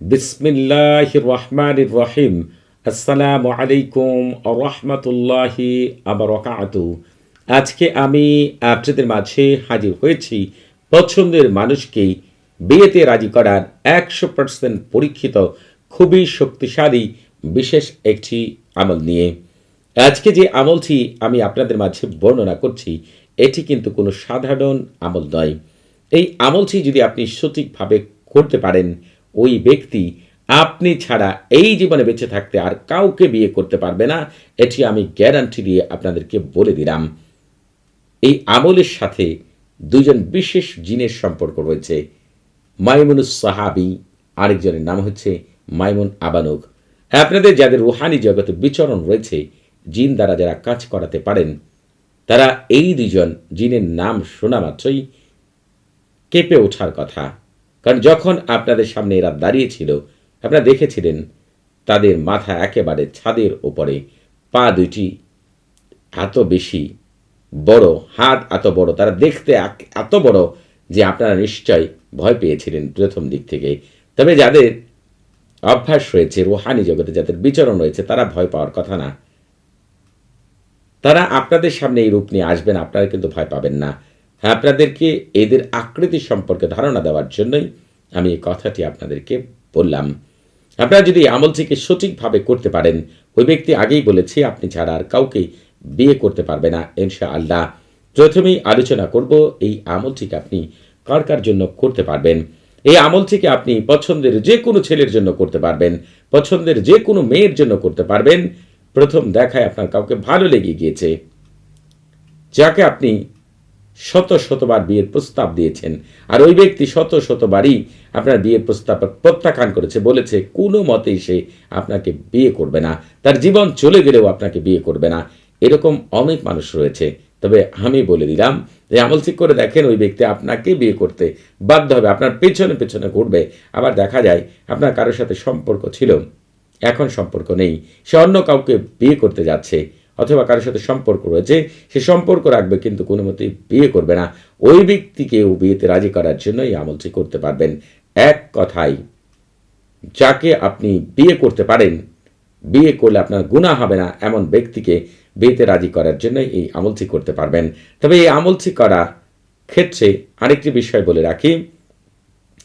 বিসমিল্লাহ রহমান রহিম আসসালামু আলাইকুম রহমতুল্লাহি আবরকাত আজকে আমি আপনাদের মাঝে হাজির হয়েছি পছন্দের মানুষকে বিয়েতে রাজি করার একশো পার্সেন্ট পরীক্ষিত, খুবই শক্তিশালী, বিশেষ একটি আমল নিয়ে। আজকে যে আমলটি আমি আপনাদের মাঝে বর্ণনা করছি, এটি কিন্তু কোনো সাধারণ আমল নয়। এই আমলটি যদি আপনি সঠিকভাবে করতে পারেন ওই ব্যক্তি আপনি ছাড়া এই জীবনে বেঁচে থাকতে আর কাউকে বিয়ে করতে পারবে না, এটি আমি গ্যারান্টি দিয়ে আপনাদেরকে বলে দিলাম। এই আমলের সাথে দুজন বিশেষ জিনের সম্পর্ক রয়েছে। মাইমুনুস সাহাবি, আরেকজনের নাম হচ্ছে মাইমুন আবানুক আপনাদের যাদের রুহানি জগতে বিচরণ রয়েছে, জিন দ্বারা যারা কাজ করাতে পারেন, তারা এই দুজন জিনের নাম শোনা মাত্রই কেঁপে ওঠার কথা। কারণ যখন আপনাদের সামনে এরা দাঁড়িয়েছিল, আপনারা দেখেছিলেন তাদের মাথা একেবারে ছাদের ওপরে, পা দুইটি এত বেশি বড়, হাত এত বড়, তারা দেখতে এত বড় যে আপনারা নিশ্চয় ভয় পেয়েছিলেন প্রথম দিক থেকে। তবে যাদের অভ্যাস রয়েছে, রুহানি জগতে যাদের বিচরণ রয়েছে, তারা ভয় পাওয়ার কথা না। তারা আপনাদের সামনে এই রূপ নিয়ে আসবেন, আপনারা কিন্তু ভয় পাবেন না। আপনাদেরকে এদের আকৃতি সম্পর্কে ধারণা দেওয়ার জন্যই আমি এই কথাটি আপনাদেরকে বললাম। আপনারা যদি আমলটিকে সঠিকভাবে করতে পারেন, ওই ব্যক্তি আগেই বলেছে, আপনি ছাড়া আর কাউকে বিয়ে করতে পারবে না ইনশা আল্লাহ প্রথমেই আলোচনা করব, এই আমলটিকে আপনি কার কার জন্য করতে পারবেন? এই আমলটিকে আপনি পছন্দের যে কোনো ছেলের জন্য করতে পারবেন, পছন্দের যে কোনো মেয়ের জন্য করতে পারবেন। প্রথম দেখায় আপনার কাউকে ভালো লেগে গিয়েছে, যাকে আপনি শত শতবার বিয়ের প্রস্তাব দিয়েছেন। আর ওই ব্যক্তি শত শতবারই আপনার বিয়ের প্রস্তাব প্রত্যাখ্যান করেছে, বলেছে, কোনো মতেই সে আপনাকে বিয়ে করবে না। তার জীবন চলে গেলেও আপনাকে বিয়ে করবে না। এরকম অনেক মানুষ রয়েছে। তবে আমি বলে দিলাম যে, আমল ঠিক করে দেখেন, ওই ব্যক্তি আপনাকে বিয়ে করতে বাধ্য হবে। আপনার পেছনে পেছনে ঘুরবে। আবার দেখা যায়, আপনার কারোর সাথে সম্পর্ক ছিল। এখন সম্পর্ক নেই। সে অন্য কাউকে বিয়ে করতে যাচ্ছে। অথবা কারোর সাথে সম্পর্ক রয়েছে, সে সম্পর্ক রাখবে কিন্তু কোনো মতেই বিয়ে করবে না। ওই ব্যক্তিকেও বিয়েতে রাজি করার জন্য এই আমলটি করতে পারবেন। এক কথায়, যাকে আপনি বিয়ে করতে পারেন, বিয়ে করলে আপনার গুণা হবে না এমন ব্যক্তিকে বিয়েতে রাজি করার জন্য এই আমলটি করতে পারবেন। তবে এই আমলটি করা ক্ষেত্রে আরেকটি বিষয় বলে রাখি,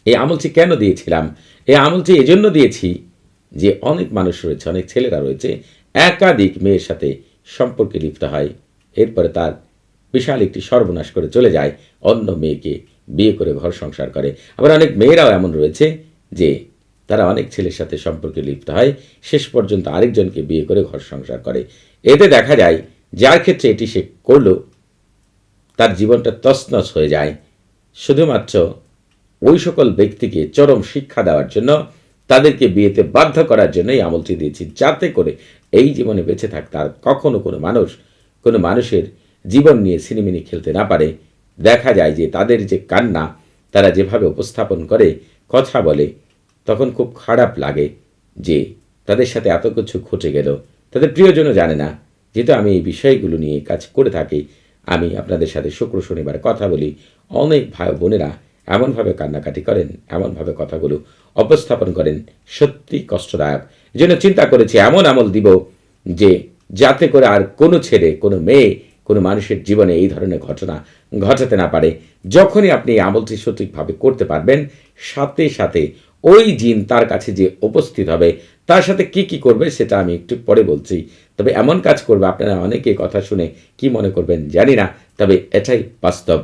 এই আমলটি কেন দিয়েছিলাম? এই আমলটি এজন্য দিয়েছি যে অনেক মানুষ রয়েছে, অনেক ছেলেরা রয়েছে, একাধিক মেয়ের সাথে সম্পর্কে লিপ্ত হয়। এরপরে তার বিশাল একটি সর্বনাশ করে চলে যায়। অন্য মেয়েকে বিয়ে করে ঘর সংসার করে। আবার অনেক মেয়েরাও এমন রয়েছে যে তারা অনেক ছেলের সাথে সম্পর্কে লিপ্ত হয়। শেষ পর্যন্ত আরেকজনকে বিয়ে করে ঘর সংসার করে। এতে দেখা যায় যার ক্ষেত্রে এটি সে করল, তার জীবনটা তছনছ হয়ে যায়। শুধুমাত্র ওই সকল ব্যক্তিকে চরম শিক্ষা দেওয়ার জন্য তাদেরকে বিয়েতে বাধ্য করার জন্য এই আমলটি দিয়েছি, যাতে করে এই জীবনে বেঁচে থাকতে আর কখনো কোনো মানুষ, কোনো মানুষের জীবন নিয়ে সিনেমিনি খেলতে না পারে। দেখা যায় যে তাদের যে কান্না, তারা যেভাবে উপস্থাপন করে, কথা বলে, তখন খুব খারাপ লাগে যে তাদের সাথে এত কিছু ঘটে গেল। তাদের প্রিয়জনও জানে না। যেহেতু আমি এই বিষয়গুলো নিয়ে কাজ করে থাকি, আমি আপনাদের সাথে শুক্র শনিবার কথা বলি। অনেক ভাই বোনেরা এমনভাবে কান্নাকাটি করেন, এমনভাবে কথাগুলো উপস্থাপন করেন সত্যি কষ্টদায়ক। জন্য চিন্তা করেছি, এমন আমল দিব যে যাতে করে আর কোনো ছেলে, কোনো মেয়ে, কোনো মানুষের জীবনে এই ধরনের ঘটনা ঘটাতে না পারে। যখনই আপনি আমলটি সঠিকভাবে করতে পারবেন, সাথে সাথে ওই জিন তার কাছে যে উপস্থিত হবে, তার সাথে কি কি করবে সেটা আমি একটু পরে বলছি। তবে এমন কাজ করবে, আপনারা অনেকে কথা শুনে কি মনে করবেন জানি না, তবে এটাই বাস্তব।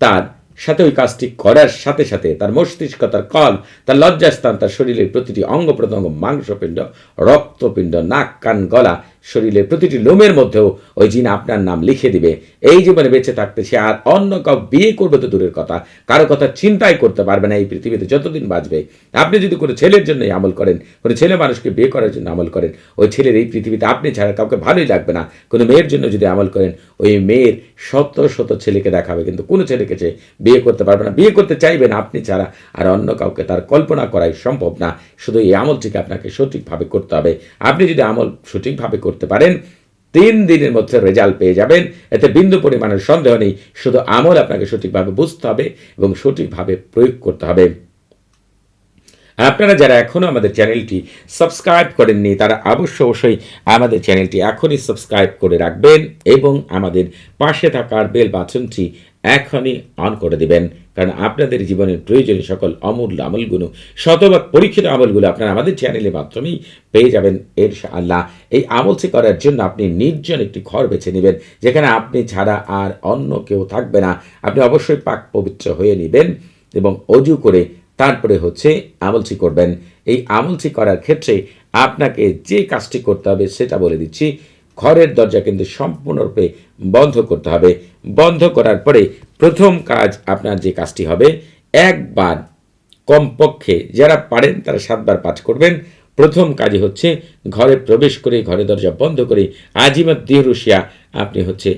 তার সাথে ওই কাজটি করার সাথে সাথে তার মস্তিষ্ক, তার কল, তার লজ্জাস্থান, তার শরীরের প্রতিটি অঙ্গ প্রত্যঙ্গ, মাংসপিণ্ড, রক্তপিণ্ড, নাক, কান, গলা শরীরের প্রতিটি লোমের মধ্যেও ওই জিন আপনার নাম লিখে দিবে। এই জীবনে বেঁচে থাকতে সে আর অন্য কাউ বিয়ে করবে তো দূরের কথা। কারও কথা চিন্তাই করতে পারবে না এই পৃথিবীতে যতদিন বাঁচবে। আপনি যদি কোনো ছেলের জন্য আমল করেন, কোনো ছেলে মানুষকে বিয়ে করার জন্য আমল করেন, ওই ছেলের এই পৃথিবীতে আপনি ছাড়া কাউকে ভালোই লাগবে না। কোনো মেয়ের জন্য যদি আমল করেন, ওই মেয়ের শত শত ছেলেকে দেখাবে। কিন্তু কোনো ছেলেকে সে বিয়ে করতে পারবে না। বিয়ে করতে চাইবেন আপনি ছাড়া। আর অন্য কাউকে তার কল্পনা করাই সম্ভব না। শুধু এই আমলটিকে আপনাকে সঠিকভাবে করতে হবে। আপনি যদি আমল সঠিকভাবে করতে পারেন, তিন দিনের মধ্যে রেজাল্ট পেয়ে যাবেন। এতে বিন্দু পরিমাণের সন্দেহ নেই, শুধু আমল আপনাকে সঠিকভাবে বুঝতে হবে এবং সঠিকভাবে প্রয়োগ করতে হবে। আপনারা যারা এখনও আমাদের চ্যানেলটি সাবস্ক্রাইব করেননি, তারা অবশ্য অবশ্যই আমাদের চ্যানেলটি এখনই সাবস্ক্রাইব করে রাখবেন এবং আমাদের পাশে থাকার বেল বাটনটি এখনই অন করে দিবেন। কারণ আপনাদের জীবনের প্রয়োজনীয় সকল অমূল্য আমলগুলো, শতভাগ পরীক্ষিত আমলগুলো আপনারা আমাদের চ্যানেলের মাধ্যমেই পেয়ে যাবেন এর আল্লাহ এই আমলটি করার জন্য আপনি নির্জন একটি ঘর বেছে নেবেন, যেখানে আপনি ছাড়া আর অন্য কেউ থাকবে না। আপনি অবশ্যই পাক পবিত্র হয়ে নেবেন এবং অজু করে তারপরে হচ্ছে আমলটি করবেন। এই আমলটি করার ক্ষেত্রে আপনাকে যে কাজটি করতে হবে সেটা বলে দিচ্ছি, ঘরের দরজা কিন্তু সম্পূর্ণরূপে বন্ধ করতে হবে। বন্ধ করার পরে প্রথম কাজ আপনার যে কাজটি হবে, একবার কমপক্ষে যারা পারেন তারা সাতবার পাঠ করবেন। প্রথম কাজই হচ্ছে ঘরে প্রবেশ করে ঘরে দরজা বন্ধ করে, আজিমত দিহরুশিয়া আপনি হচ্ছে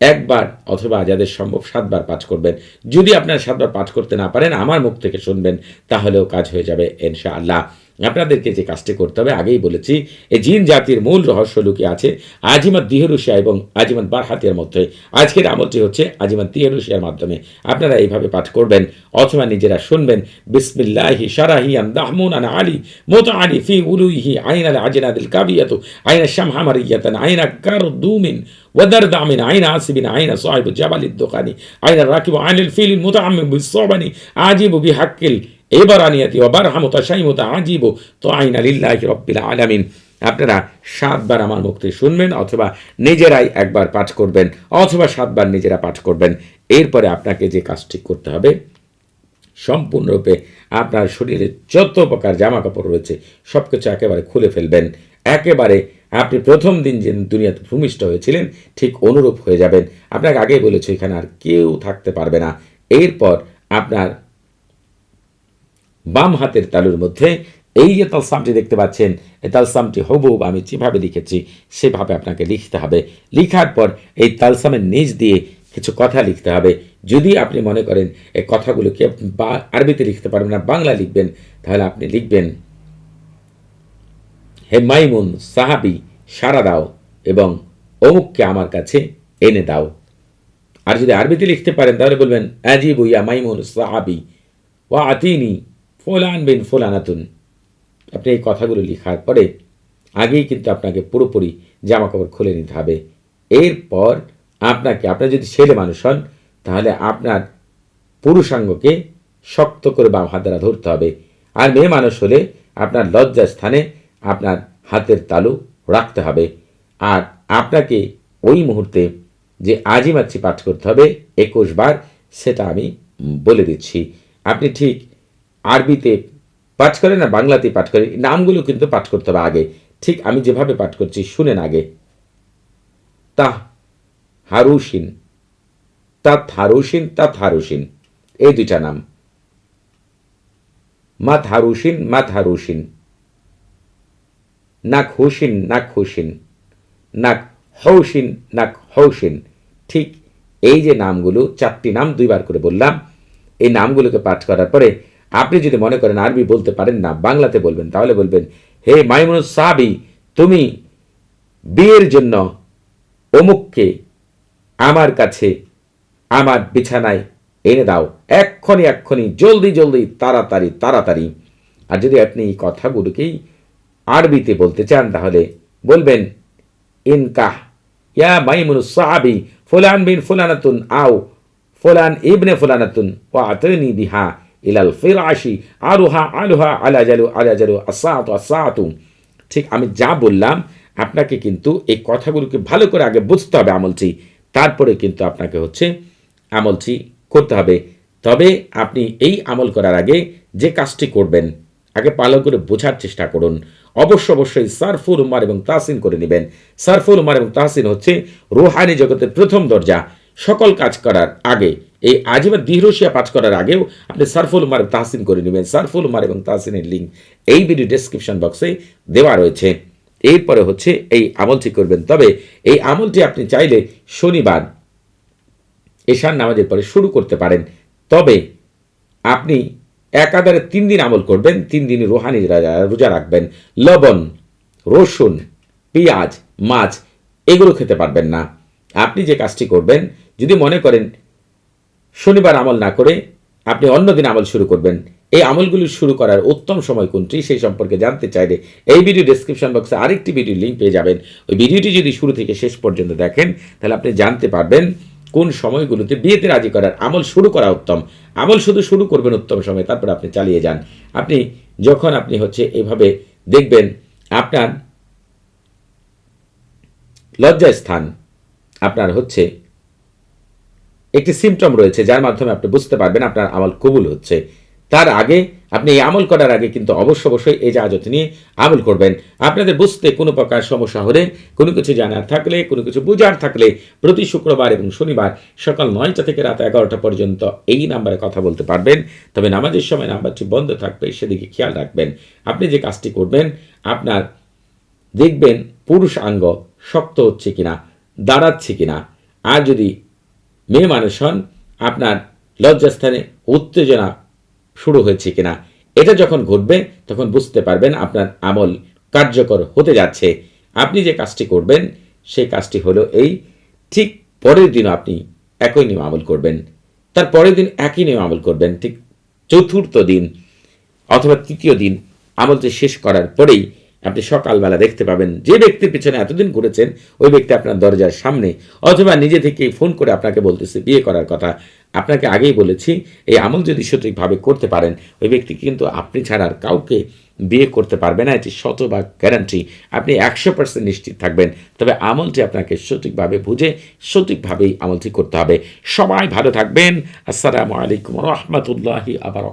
একবার অথবা যাদের সম্ভব সাতবার পাঠ করবেন। যদি আপনারা সাতবার পাঠ করতে না পারেন, আমার মুখ থেকে শুনবেন, তাহলেও কাজ হয়ে যাবে, ইনশাআল্লাহ। আপনাদেরকে যে কাজটি করতে হবে আগেই বলেছি এই জিন জাতির মূল রহস্য লুকিয়ে আছে আজিমত দিহরুশিয়া এবং আজিমত বারহাতের মধ্যে আজকের আমলটি হচ্ছে আজিমত দিহরুশিয়ার মাধ্যমে আপনারা এইভাবে পাঠ করবেন অথবা নিজেরা শুনবেন বিসমিল্লাহি শারাহিয়ান দাহমুন আন আলী মোত আলী ফি উলুইহি আইন আল আজিনাদিল কাবিয়াত আইন শামহামারিয়াতান আইন কার দুমিন ودرد من عين عاصب عين صاحب جبل الدخان عين الراكب عين الفيل المتعمم بالصعبن عاجب بحق এবারানিয়াতি অবারহাম তাসাইমত আজিব তো আইন আলিল্লাহ রব্বিল আলামিন। আপনারা সাতবার আমার মুক্তি শুনবেন অথবা নিজেরাই একবার পাঠ করবেন, অথবা সাতবার নিজেরা পাঠ করবেন। এরপরে আপনাকে যে কাজটি করতে হবে, সম্পূর্ণরূপে আপনার শরীরে যত প্রকার জামা কাপড় রয়েছে সব কিছু একেবারে খুলে ফেলবেন। একেবারে আপনি প্রথম দিন যে দুনিয়াতে ভূমিষ্ঠ হয়েছিলেন, ঠিক অনুরূপ হয়ে যাবেন। আপনাকে আগেই বলেছে, এখানে আর কেউ থাকতে পারবে না। এরপর আপনার বাম হাতের তালুর মধ্যে। এই যে তালসামটি দেখতে পাচ্ছেন, এই তালসামটি হবুব আমি যেভাবে লিখেছি, সেভাবে আপনাকে লিখতে হবে। লিখার পর এই তালসামের নিচ দিয়ে কিছু কথা লিখতে হবে। যদি আপনি মনে করেন এই কথাগুলোকে বা আরবিতে লিখতে পারবেন না, বাংলা লিখবেন, তাহলে আপনি লিখবেন, হে মাইমুন, সাহাবি সারা দাও এবং অমুককে আমার কাছে এনে দাও। আর যদি আরবিতে লিখতে পারেন, তাহলে বলবেন, আজিবু ইয়া মাইমুন সাহাবি ওয়া আতিনি ফোলান বিন ফোলানাতুন। আপনি এই কথাগুলো লেখার পরে আগেই কিন্তু আপনাকে পুরোপুরি জামা কাপড় খুলে নিতে হবে। এরপর আপনাকে আপনার যদি ছেলে মানুষ হন, তাহলে আপনার পুরুষাঙ্গকে শক্ত করে বাম হাত দ্বারা ধরতে হবে। আর মেয়ে মানুষ হলে আপনার লজ্জার স্থানে আপনার হাতের তালু রাখতে হবে। আর আপনাকে ওই মুহূর্তে যে আজিমাচ্ছি পাঠ করতে হবে, একুশ বার, সেটা আমি বলে দিচ্ছি। আপনি ঠিক আরবিতে পাঠ করেন না বাংলাতে পাঠ করেন নামগুলো কিন্তু পাঠ করতে হবে আগে। ঠিক আমি যেভাবে পাঠ করছি, শুনেন আগে। তাহ হারুসিন তাত হারুসিন তাত হারুসিন এই দুইটা নাম। মাত হারুসিন মাত হারুসিন নাক হুসিন নাক হুসিন নাক হৌসিন নাক হৌসিন ঠিক এই যে নামগুলো, চারটি নাম দুইবার করে বললাম, এই নামগুলোকে পাঠ করার পরে আপনি যদি মনে করেন আরবি বলতে পারেন না, বাংলাতে বলবেন, তাহলে বলবেন, হে মাইমুনুস সাহাবি, তুমি বিয়ের জন্য অমুককে আমার কাছে আমার বিছানায় এনে দাও। এক্ষণি এক্ষণি জলদি জলদি, তাড়াতাড়ি তাড়াতাড়ি। আর যদি আপনি এই কথাগুলোকেই আরবিতে বলতে চান, তাহলে বলবেন ইনকাহ ইয়া মাইমুনুস সাহাবি, ফুলান বিন ফুলানাতুন আও ফুলান ইবনে ফুলানাতুন ওয়া আতনি বিহা ইলাল ফিরাশি, আরুহা, আলুহা আলা জালু আলা জালু আসাতু আসাতু। ঠিক আমি যা বললাম, আপনাকে কিন্তু এই কথাগুলোকে ভালো করে আগে বুঝতে হবে আমলটি। তারপরে কিন্তু আপনাকে হচ্ছে আমলটি করতে হবে। তবে আপনি এই আমল করার আগে যে কাজটি করবেন, আগে ভালো করে বোঝার চেষ্টা করুন। অবশ্য, অবশ্যই সারফুল উমার এবং তাহসিন করে নেবেন। সারফুল উমার এবং তাহসিন হচ্ছে রুহানি জগতের প্রথম দরজা। সকল কাজ করার আগে এই আজিমা দিহরসিয়া পাঠ করার আগেও আপনি সারফুল উমার তাহসিন করে নেবেন। সারফুল উমার এবং তাহসিনের লিঙ্ক এই ভিডিও ডেসক্রিপশন বক্সে দেওয়া রয়েছে। এরপরে হচ্ছে এই আমলটি করবেন। তবে এই আমলটি আপনি চাইলে শনিবার এশার নামাজের পরে শুরু করতে পারেন। তবে আপনি একাধারে তিন দিন আমল করবেন, তিন দিন রোহানি রোজা রাখবেন। লবণ, রসুন, পেঁয়াজ, মাছ, এগুলো খেতে পারবেন না। আপনি যে কাজটি করবেন, যদি মনে করেন শনিবার আমল না করে আপনি অন্য দিন আমল শুরু করবেন। এই আমলগুলি শুরু করার উত্তম সময় কোনটি সেই সম্পর্কে জানতে চাইলে এই ভিডিও ডেসক্রিপশন বক্সে আরেকটি ভিডিও লিঙ্ক পেয়ে যাবেন। ওই ভিডিওটি যদি শুরু থেকে শেষ পর্যন্ত দেখেন, তাহলে আপনি জানতে পারবেন কোন সময়গুলোতে বিয়েতে রাজি করার আমল শুরু করা উত্তম। আমল শুধু শুরু করবেন উত্তম সময়, তারপর আপনি চালিয়ে যান। আপনি যখন আপনি হচ্ছে এভাবে দেখবেন আপনার লজ্জাস্থান আপনার হচ্ছে একটি সিমটম রয়েছে, যার মাধ্যমে আপনি বুঝতে পারবেন আপনার আমল কবুল হচ্ছে। তার আগে আপনি এই আমল করার আগে কিন্তু অবশ্য অবশ্যই এই জাহাজত নিয়ে আমল করবেন। আপনাদের বুঝতে কোনো প্রকার সমস্যা হলে, কোনো কিছু জানার থাকলে, কোনো কিছু বোঝার থাকলে প্রতি শুক্রবার এবং শনিবার সকাল নয়টা থেকে রাত এগারোটা পর্যন্ত এই নাম্বারে কথা বলতে পারবেন। তবে নামাজের সময় নাম্বারটি বন্ধ থাকবে, সেদিকে খেয়াল রাখবেন। আপনি যে কাজটি করবেন, আপনার দেখবেন পুরুষ আঙ্গ শক্ত হচ্ছে কিনা, দাঁড়াচ্ছে কিনা। আর যদি মেয়ে মানুষ হন আপনার লজ্জাস্থানে উত্তেজনা শুরু হয়েছে কিনা? এটা যখন ঘটবে, তখন বুঝতে পারবেন আপনার আমল কার্যকর হতে যাচ্ছে। আপনি যে কাজটি করবেন সেই কাজটি হলো এই, ঠিক পরের দিনও আপনি একই নিয়ম আমল করবেন। তার পরের দিন একই নিয়ম আমল করবেন, ঠিক চতুর্থ দিন অথবা তৃতীয় দিন আমলটি শেষ করার পরেই আপনি সকালবেলা দেখতে পাবেন যে ব্যক্তির পিছনে এতদিন ঘুরেছেন, ওই ব্যক্তি আপনার দরজার সামনে, অথবা নিজে থেকেই ফোন করে আপনাকে বলতেছে, বিয়ে করার কথা। আপনাকে আগেই বলেছি, এই আমল যদি সঠিকভাবে করতে পারেন, ওই ব্যক্তি কিন্তু আপনি ছাড়া আর কাউকে বিয়ে করতে পারবে না। এটি শতভাগ গ্যারান্টি আপনি একশো পার্সেন্ট নিশ্চিত থাকবেন। তবে আমলটি আপনাকে সঠিকভাবে বুঝে, সঠিকভাবেই আমলটি করতে হবে। সবাই ভালো থাকবেন। আসসালামু আলাইকুম রহমতুল্লাহি আবার